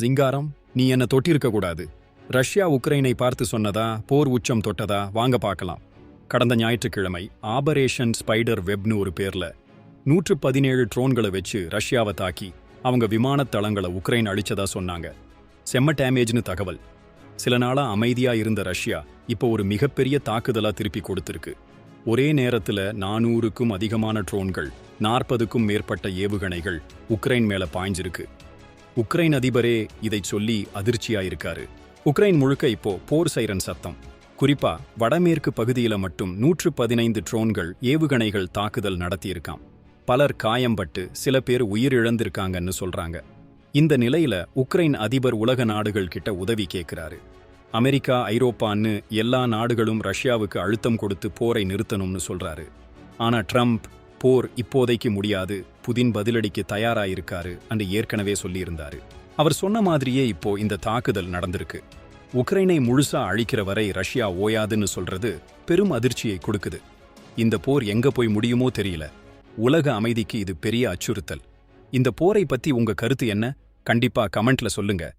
சிங்காரம் நீ என்ன தொட்டிருக்க கூடாது. ரஷ்யா உக்ரைனை பார்த்து சொன்னதா போர் உச்சம் தொட்டதா வாங்க பார்க்கலாம். கடந்த ஞாயிற்றுக்கிழமை ஆபரேஷன் ஸ்பைடர் வெப்னு ஒரு பேர்ல நூற்று பதினேழு ட்ரோன்களை வச்சு ரஷ்யாவை தாக்கி அவங்க விமானத் தளங்களை உக்ரைன் அழிச்சதா சொன்னாங்க. செம்ம டேமேஜ்னு தகவல். சில நாளா அமைதியா இருந்த ரஷ்யா இப்போ ஒரு மிகப்பெரிய தாக்குதலா திருப்பி கொடுத்திருக்கு. ஒரே நேரத்துல நானூறுக்கும் அதிகமான ட்ரோன்கள் நாற்பதுக்கும் மேற்பட்ட ஏவுகணைகள் உக்ரைன் மேல பாய்ஞ்சிருக்கு. உக்ரைன் அதிபரே இதை சொல்லி அதிர்ச்சியா இருக்காரு உக்ரைன் முழுக்க இப்போ போர் சைரன் சத்தம். குறிப்பா வடமேற்கு பகுதியில மட்டும் நூற்று பதினைந்து ட்ரோன்கள் ஏவுகணைகள் தாக்குதல் நடத்தியிருக்காம். பலர் காயம்பட்டு சில பேர் உயிரிழந்திருக்காங்கன்னு சொல்றாங்க. இந்த நிலையில உக்ரைன் அதிபர் உலக நாடுகள் கிட்ட உதவி கேட்கிறாரு அமெரிக்கா ஐரோப்பான்னு எல்லா நாடுகளும் ரஷ்யாவுக்கு அழுத்தம் கொடுத்து போரை நிறுத்தணும்னு சொல்றாரு. ஆனா ட்ரம்ப் போர் இப்போதைக்கு முடியாது. புதின் பதிலடிக்கு தயாராயிருக்காரு அன்று ஏற்கனவே சொல்லியிருந்தாரு. அவர் சொன்ன மாதிரியே இப்போ இந்த தாக்குதல் நடந்திருக்கு. உக்ரைனை முழுசா அழிக்கிற வரை ரஷ்யா ஓயாதுன்னு சொல்றது பெரும் அதிர்ச்சியை கொடுக்குது. இந்த போர் எங்க போய் முடியுமோ தெரியல. உலக அமைதிக்கு இது பெரிய அச்சுறுத்தல். இந்த போரை பத்தி உங்க கருத்து என்ன? கண்டிப்பா கமெண்ட்ல சொல்லுங்க.